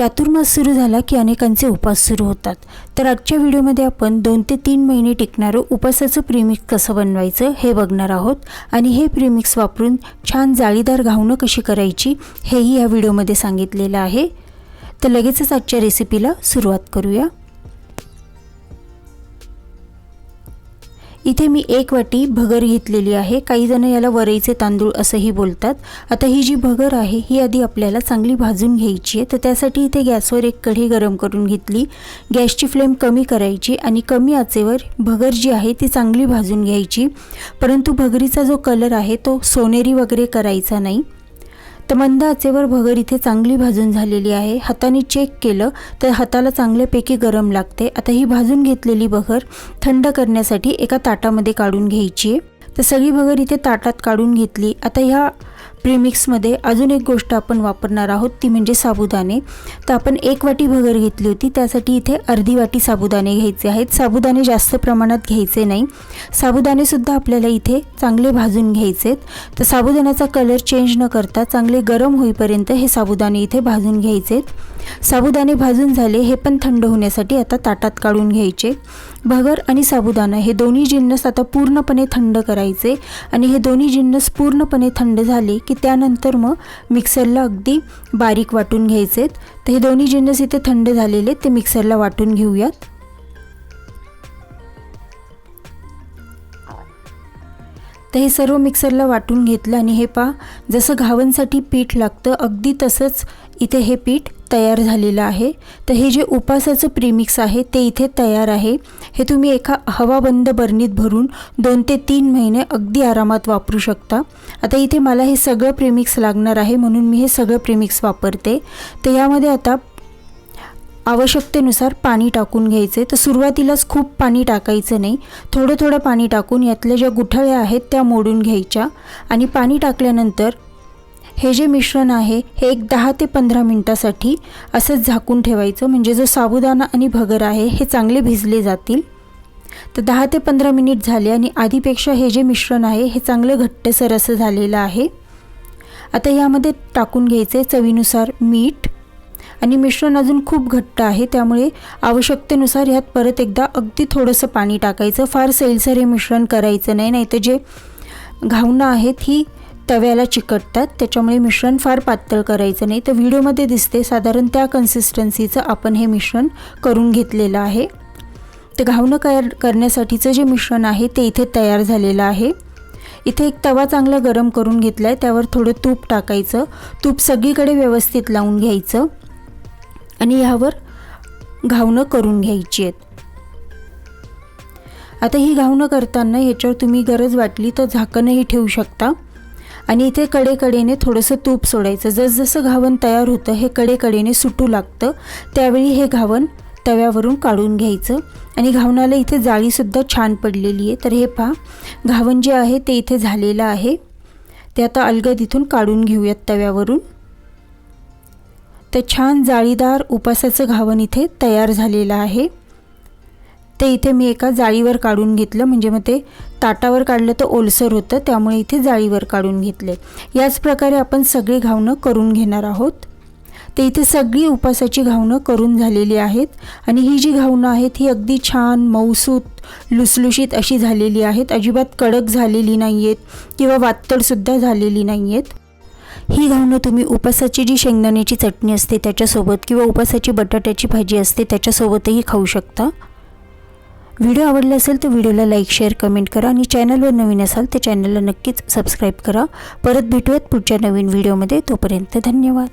चातुर्मास सुरू झाला की अनेकांचे उपास सुरू होतात. तर आजच्या व्हिडिओमध्ये आपण दोन ते तीन महिने टिकणारं उपासाचं प्रीमिक्स कसं बनवायचं हे बघणार आहोत. आणि हे प्रीमिक्स वापरून छान जाळीदार घावणं कशी करायची हेही या व्हिडिओमध्ये सांगितलेलं आहे. तर लगेचच आजच्या रेसिपीला सुरुवात करूया. इथे मी एक वाटी भगर घेतलेली आहे. काही जण याला वरईचे तांदूळ असंही बोलतात. आता ही जी भगर आहे ही आधी आपल्याला चांगली भाजून घ्यायची आहे. तर त्यासाठी इथे गॅसवर एक कढी गरम करून घेतली. गॅसची फ्लेम कमी करायची आणि कमी आचेवर भगर जी आहे ती चांगली भाजून घ्यायची. परंतु भगरीचा जो कलर आहे तो सोनेरी वगैरे करायचा नाही. तर मंद आचेवर भगर इथे चांगली भाजून झालेली आहे. हाताने चेक केलं तर हाताला चांगल्यापैकी गरम लागते. आता ही भाजून घेतलेली भगर थंड करण्यासाठी एका ताटामध्ये काढून घ्यायची आहे. तर सगळी भगर इथे ताटात काढून घेतली. आता ह्या प्रीमिक्समध्ये अजून एक गोष्ट आपण वापरणार आहोत ती म्हणजे साबुदाणे. तर आपण एक वाटी भगर घेतली होती त्यासाठी इथे अर्धी वाटी साबुदाणे घ्यायचे आहेत. साबुदाणे जास्त प्रमाणात घ्यायचे नाही. साबुदाणेसुद्धा आपल्याला इथे चांगले भाजून घ्यायचे तर साबुदाण्याचा कलर चेंज न करता चांगले गरम होईपर्यंत हे साबुदाणे इथे भाजून घ्यायचे साबुदाणे भाजून झाले हे पण थंड होण्यासाठी आता ताटात काढून घ्यायचे. भगर आणि साबुदाणा हे दोन्ही जिन्नस आता पूर्णपणे थंड करायचे आणि हे दोन्ही जिन्नस पूर्णपणे थंड झाले की त्यानंतर मग मिक्सरला अगदी बारीक वाटून घ्यायचे तर हे दोन्ही जिन्नस इथे थंड झालेले ते मिक्सरला वाटून घेऊयात. तर हे सर्व मिक्सरला वाटून घेतलं आणि हे पा जसं घावणसाठी पीठ लागतं अगदी तसंच इथे हे पीठ तयार झालेलं आहे. तर हे जे उपासाचं प्रीमिक्स आहे ते इथे तयार आहे. हे तुम्ही एका हवाबंद बरणीत भरून दोन ते तीन महिने अगदी आरामात वापरू शकता. आता इथे मला हे सगळं प्रीमिक्स लागणार आहे म्हणून मी हे सगळं प्रीमिक्स वापरते. तर यामध्ये आता आवश्यकतेनुसार पाणी टाकून घ्यायचे. तर सुरुवातीलाच खूप पाणी टाकायचं नाही. थोडं थोडं पाणी टाकून यातल्या ज्या गुठळ्या आहेत त्या मोडून घ्यायच्या. आणि पाणी टाकल्यानंतर हे जे मिश्रण आहे हे एक दहा ते पंधरा मिनटासाठी असंच झाकून ठेवायचं. म्हणजे जो साबुदाणा आणि भगर आहे हे चांगले भिजले जातील. तर दहा ते पंधरा मिनिट झाले आणि आधीपेक्षा हे जे मिश्रण आहे हे चांगलं घट्टसर असं झालेलं आहे. आता यामध्ये टाकून घ्यायचे चवीनुसार मीठ. आणि मिश्रण अजून खूप घट्ट आहे त्यामुळे आवश्यकतेनुसार यात परत एकदा अगदी थोडंसं पाणी टाकायचं. फार सैलसर हे मिश्रण करायचं नाही नाहीतर जे घावणं आहेत ही तव्याला चिकटतात त्याच्यामुळे मिश्रण फार पातळ करायचं नाही. तर व्हिडिओमध्ये दिसते साधारण त्या कन्सिस्टन्सीचं आपण हे मिश्रण करून घेतलेलं आहे. तर घावणं कर करण्यासाठीचं जे मिश्रण आहे ते इथे तयार झालेलं आहे. इथे एक तवा चांगला गरम करून घेतला आहे त्यावर थोडं तूप टाकायचं. तूप सगळीकडे व्यवस्थित लावून घ्यायचं. आणि ह्यावर घावणं करून घ्यायची आहेत. आता ही घावणं करताना ह्याच्यावर तुम्ही गरज वाटली तर झाकणही ठेवू शकता. आणि इथे कडेकडेने थोडंसं तूप सोडायचं. जसजसं घावण तयार होतं हे कडेकडेने सुटू लागतं. त्यावेळी हे घावण तव्यावरून काढून घ्यायचं. आणि घावणाला इथे जाळीसुद्धा छान पडलेली आहे. तर हे पहा घावण जे आहे ते इथे झालेलं आहे. ते आता अलगद इथून काढून घेऊयात तव्यावरून. तर छान जाळीदार उपासाचं घावण इथे तयार झालेलं आहे. ते इथे मी एका जाळीवर काढून घेतलं. म्हणजे मग ते ताटावर काढलं तर ओलसर होतं त्यामुळे इथे जाळीवर काढून घेतले. याच प्रकारे आपण सगळी घावणं करून घेणार आहोत. ते इथे सगळी उपासाची घावणं करून झालेली आहेत आणि ही जी घावणं आहेत ही अगदी छान मौसूत लुसलुशीत अशी झालेली आहेत. अजिबात कडक झालेली नाही आहेत किंवा वातडसुद्धा झालेली नाही आहेत ही घावणं तुम्ही उपासाची जी शेंगदाण्याची चटणी असते त्याच्यासोबत किंवा उपासाची बटाट्याची भाजी असते त्याच्यासोबतही खाऊ शकता. व्हिडिओ आवडला असेल तर व्हिडिओला लाईक शेअर कमेंट करा आणि चॅनलवर नवीन असाल तर चॅनलला नक्कीच सबस्क्राईब करा. परत भेटूयात पुढच्या नवीन व्हिडिओमध्ये. तोपर्यंत धन्यवाद.